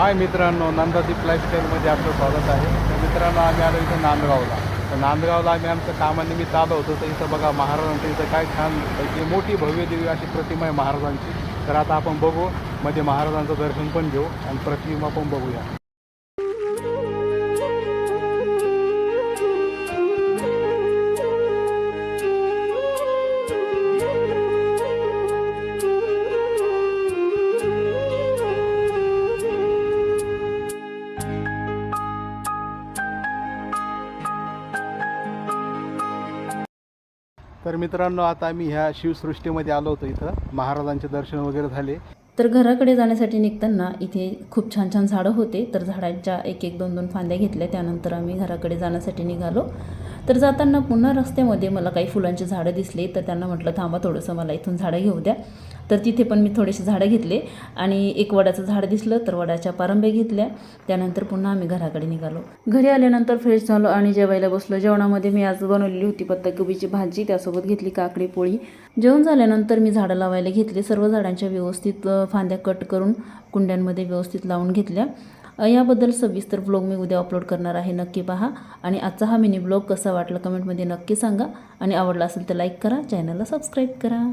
हाय मित्रांनो नंदादीप लाईफस्टाईलमध्ये आपलं स्वागत आहे. तर मित्रांनो आम्ही आलो इथं नांदगावला. तर नांदगावला आम्ही आमचं कामानिमित्त आलो होतो. तर इथं बघा महाराजांचं इथं काय छान पैकी मोठी भव्य देवी अशी प्रतिमा आहे महाराजांची. तर आता आपण बघू. मध्ये महाराजांचं दर्शन पण घेऊ आणि प्रतिमा पण बघूया. तर मित्रांनो आता आम्ही ह्या शिवसृष्टीमध्ये आलो होतो इथं. महाराजांचे दर्शन वगैरे झाले. तर घराकडे जाण्यासाठी निघताना इथे खूप छान छान झाडं होते. तर झाडांच्या एक एक दोन दोन फांद्या घेतल्या. त्यानंतर आम्ही घराकडे जाण्यासाठी निघालो. तर जाताना पुन्हा रस्त्यामध्ये मला काही फुलांची झाडं दिसली. तर त्यांना म्हटलं थांबा थोडंसं मला इथून झाडं घेऊ द्या. तर तिथे पण मी थोडेसे झाडं घेतले आणि एक वडाचं झाड दिसलं तर वडाच्या पारंब्या घेतल्या. त्यानंतर पुन्हा आम्ही घराकडे निघालो. घरी आल्यानंतर फ्रेश झालो आणि जेवायला बसलो. जेवणामध्ये मी आज बनवलेली होती पत्ताकोबीची भाजी त्यासोबत घेतली काकडी पोळी. जेवण झाल्यानंतर मी झाडं लावायला घेतली. सर्व झाडांच्या व्यवस्थित फांद्या कट करून कुंड्यांमध्ये व्यवस्थित लावून घेतल्या. याबद्दल सविस्तर ब्लॉग मी उद्या अपलोड करणार आहे. नक्की पहा. आणि आजचा हा मिनी ब्लॉग कसा वाटला कमेंटमध्ये नक्की सांगा. आणि आवडला असेल तर लाईक करा. चॅनलला सबस्क्राईब करा.